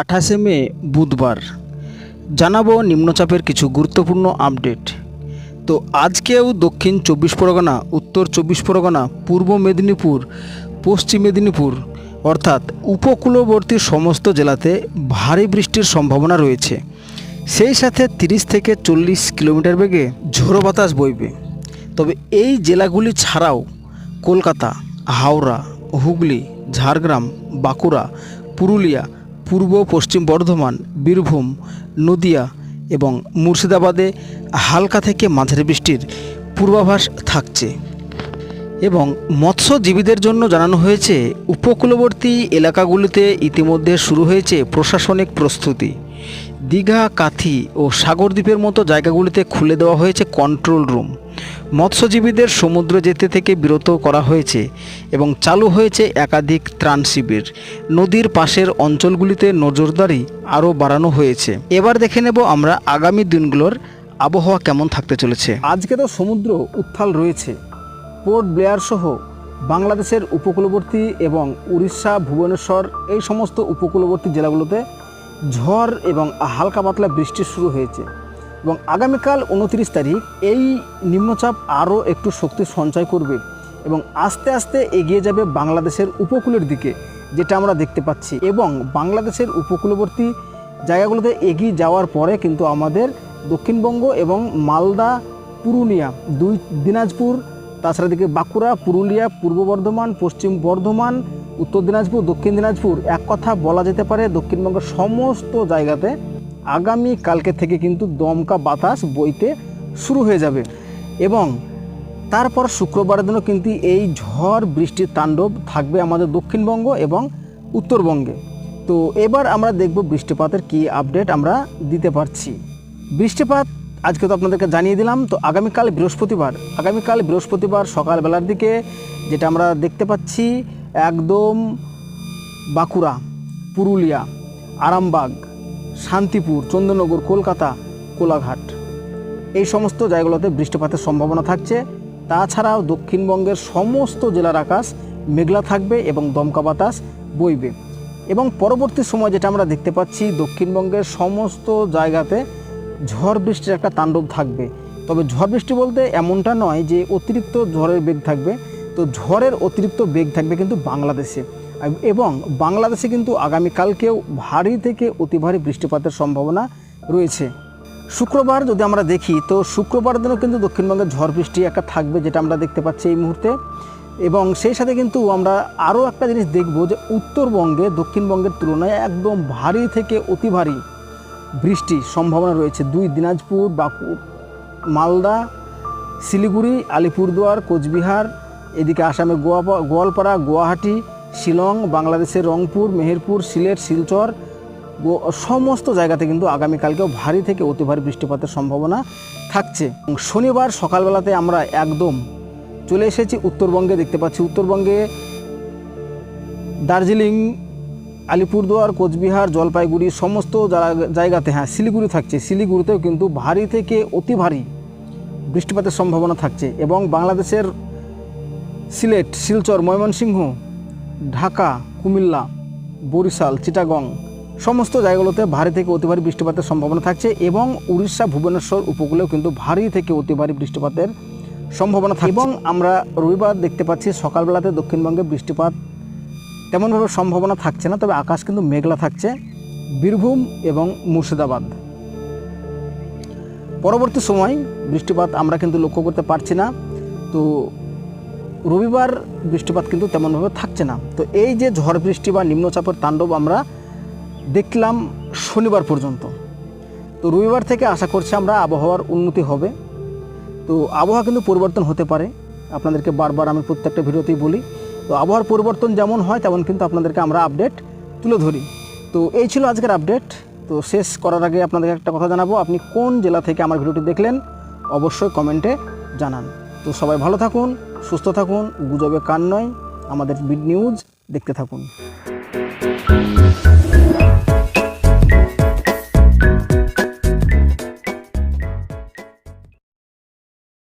আঠাশে মে, বুধবার। জানাব নিম্নচাপের কিছু গুরুত্বপূর্ণ আপডেট। তো আজকেও দক্ষিণ চব্বিশ পরগনা, উত্তর চব্বিশ পরগনা, পূর্ব মেদিনীপুর, পশ্চিম মেদিনীপুর অর্থাৎ উপকূলবর্তী সমস্ত জেলাতে ভারী বৃষ্টির সম্ভাবনা রয়েছে। সেই সাথে তিরিশ থেকে চল্লিশ কিলোমিটার বেগে ঝোড়ো বাতাস বইবে। তবে এই জেলাগুলি ছাড়াও কলকাতা, হাওড়া, হুগলি, ঝাড়গ্রাম, বাঁকুড়া, পুরুলিয়া পূর্ব পশ্চিম বর্ধমান, বীরভূম, নদিয়া এবং মুর্শিদাবাদে হালকা থেকে মাঝারি বৃষ্টির পূর্বাভাস থাকছে এবং মৎস্যজীবীদের জন্য জানানো হয়েছে, উপকূলবর্তী এলাকাগুলিতে ইতিমধ্যে শুরু হয়েছে প্রশাসনিক প্রস্তুতি। দীঘা, কাথি ও সাগরদ্বীপের মতো জায়গাগুলিতে খুলে দেওয়া হয়েছে কন্ট্রোল রুম মৎস্যজীবীদের সমুদ্র যেতে থেকে বিরত করা হয়েছে এবং চালু হয়েছে একাধিক ত্রাণ শিবির। নদীর পাশের অঞ্চলগুলিতে নজরদারি আরও বাড়ানো হয়েছে। এবার দেখে নেব আমরা আগামী দিনগুলোর আবহাওয়া কেমন থাকতে চলেছে। আজকে তো সমুদ্র উত্থাল রয়েছে। পোর্ট ব্লেয়ার সহ বাংলাদেশের উপকূলবর্তী এবং উড়িষ্যা, ভুবনেশ্বর এই সমস্ত উপকূলবর্তী জেলাগুলোতে ঝড় এবং হালকা পাতলা বৃষ্টি শুরু হয়েছে। এবং আগামীকাল উনত্রিশ তারিখ এই নিম্নচাপ আরও একটু শক্তি সঞ্চয় করবে এবং আস্তে আস্তে এগিয়ে যাবে বাংলাদেশের উপকূলের দিকে, যেটা আমরা দেখতে পাচ্ছি। এবং বাংলাদেশের উপকূলবর্তী জায়গাগুলোতে এগিয়ে যাওয়ার পরে কিন্তু আমাদের দক্ষিণবঙ্গ এবং মালদা, পুরুলিয়া, দুই দিনাজপুর, তাছাড়া দিকে বাঁকুড়া, পুরুলিয়া, পূর্ব বর্ধমান, পশ্চিম বর্ধমান, উত্তর দিনাজপুর, দক্ষিণ দিনাজপুর, এক কথা বলা যেতে পারে দক্ষিণবঙ্গের সমস্ত জায়গাতে আগামী কালকে থেকে কিন্তু দমকা বাতাস বইতে শুরু হয়ে যাবে। এবং তারপর শুক্রবারের দিনও কিন্তু এই ঝড় বৃষ্টির তাণ্ডব থাকবে আমাদের দক্ষিণবঙ্গ এবং উত্তরবঙ্গে। তো এবার আমরা দেখব বৃষ্টিপাতের কি আপডেট আমরা দিতে পারছি। বৃষ্টিপাত আজকে তো আপনাদেরকে জানিয়ে দিলাম, তো আগামীকাল বৃহস্পতিবার আগামীকাল বৃহস্পতিবার সকালবেলার দিকে যেটা আমরা দেখতে পাচ্ছি, একদম বাঁকুড়া, পুরুলিয়া, আরামবাগ শান্তিপুর চন্দ্রনগর কলকাতা, কোলাঘাট। এই সমস্ত জায়গাগুলোতে বৃষ্টিপাতের সম্ভাবনা থাকছে। তাছাড়াও দক্ষিণবঙ্গের সমস্ত জেলার আকাশ মেঘলা থাকবে এবং দমকা বাতাস বইবে। এবং পরবর্তী সময় যেটা আমরা দেখতে পাচ্ছি, দক্ষিণবঙ্গের সমস্ত জায়গাতে ঝড় বৃষ্টির একটা তাণ্ডব থাকবে। তবে ঝড় বৃষ্টি বলতে এমনটা নয় যে অতিরিক্ত ঝড়ের বেগ থাকবে। তো ঝড়ের অতিরিক্ত বেগ থাকবে কিন্তু বাংলাদেশে। এবং বাংলাদেশে কিন্তু আগামীকালকেও ভারী থেকে অতি ভারী বৃষ্টিপাতের সম্ভাবনা রয়েছে। শুক্রবার যদি আমরা দেখি, তো শুক্রবার দিনও কিন্তু দক্ষিণবঙ্গের ঝড় বৃষ্টি একটা থাকবে যেটা আমরা দেখতে পাচ্ছি এই মুহূর্তে। এবং সেই সাথে কিন্তু আমরা আরও একটা জিনিস দেখব যে উত্তরবঙ্গে, দক্ষিণবঙ্গের তুলনায় একদম ভারী থেকে অতি ভারী বৃষ্টি সম্ভাবনা রয়েছে। দুই দিনাজপুর, বাঁকুড়, মালদা, শিলিগুড়ি, আলিপুরদুয়ার, কোচবিহার, এদিকে আসামের গোয়া গোয়ালপাড়া, গুয়াহাটি শিলং, বাংলাদেশের রংপুর, মেহেরপুর, সিলেট, শিলচর সমস্ত জায়গাতে কিন্তু আগামীকালকেও ভারী থেকে অতি ভারী বৃষ্টিপাতের সম্ভাবনা থাকছে। শনিবার সকালবেলাতে আমরা একদম চলে এসেছি উত্তরবঙ্গে, দেখতে পাচ্ছি উত্তরবঙ্গে দার্জিলিং, আলিপুরদুয়ার, কোচবিহার, জলপাইগুড়ি, সমস্ত জায়গাতে হ্যাঁ শিলিগুড়ি থাকছে। শিলিগুড়িতেও কিন্তু ভারী থেকে অতি ভারী বৃষ্টিপাতের সম্ভাবনা থাকছে। এবং বাংলাদেশের সিলেট, শিলচর, ময়মনসিংহ ঢাকা, কুমিল্লা, বরিশাল, চিটাগং সমস্ত জায়গাগুলোতে ভারী থেকে অতি ভারী বৃষ্টিপাতের সম্ভাবনা থাকছে এবং উড়িষ্যা, ভুবনেশ্বর উপকূলেও কিন্তু ভারী থেকে অতি ভারী বৃষ্টিপাতের সম্ভাবনা থাকে এবং আমরা রবিবার দেখতে পাচ্ছি সকালবেলাতে দক্ষিণবঙ্গে বৃষ্টিপাত তেমনভাবে সম্ভাবনা থাকছে না, তবে আকাশ কিন্তু মেঘলা থাকছে। বীরভূম এবং মুর্শিদাবাদ। পরবর্তী সময় বৃষ্টিপাত আমরা কিন্তু লক্ষ্য করতে পারছি না। তো রবিবার বৃষ্টিপাত কিন্তু তেমনভাবে থাকছে না। তো এই যে ঝড় বৃষ্টি বা নিম্নচাপের তাণ্ডব আমরা দেখলাম শনিবার পর্যন্ত। তো রবিবার থেকে আশা করছি আমরা আবহাওয়ার উন্নতি হবে। তো আবহাওয়া কিন্তু পরিবর্তন হতে পারে। আপনাদেরকে বারবার আমি প্রত্যেকটা ভিডিওতেই বলি, তো আবহাওয়ার পরিবর্তন যেমন হয়, তেমন কিন্তু আপনাদেরকে আমরা আপডেট তুলে ধরি। তো এই ছিল আজকের আপডেট তো শেষ করার আগে আপনাদেরকে একটা কথা জানাব, আপনি কোন জেলা থেকে আমার ভিডিওটি দেখলেন, অবশ্যই কমেন্টে জানান। তো সবাই ভালো থাকুন সুস্থ থাকুন গুজবে কান নয় আমাদের বিড নিউজ দেখতে থাকুন।